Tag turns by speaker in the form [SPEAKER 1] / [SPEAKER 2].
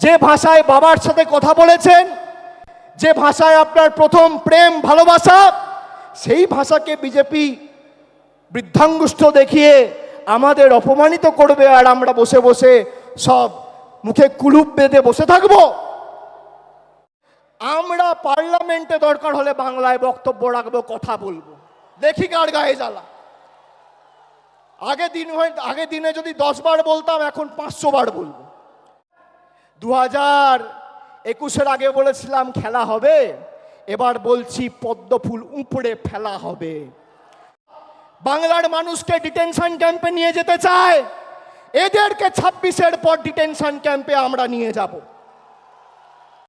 [SPEAKER 1] যে ভাষায় বাবার সাথে কথা বলেছেন, যে ভাষায় আপনার প্রথম প্রেম, ভালোবাসা, সেই ভাষাকে বিজেপি বৃদ্ধাঙ্গুষ্ঠ দেখিয়ে আমাদের অপমানিত করবে আর আমরা বসে বসে সব মুখে কুলুপ বেঁধে বসে থাকব। আমরা পার্লামেন্টে দরকার হলে বাংলায় বক্তব্য রাখব, কথা বলব। দেখি কার গায়ে জ্বালা। আগে দিন হয় আগে দিনে যদি দশ বার বলতাম, এখন পাঁচশো বার বলব। দু হাজার একুশের আগে বলেছিলাম খেলা হবে, এবার বলছি পদ্মফুল উপড়ে ফেলা হবে। বাংলার মানুষকে ডিটেনশন ক্যাম্পে নিয়ে যেতে চায়, এদেরকে ছাব্বিশের পর ডিটেনশন ক্যাম্পে আমরা নিয়ে যাব।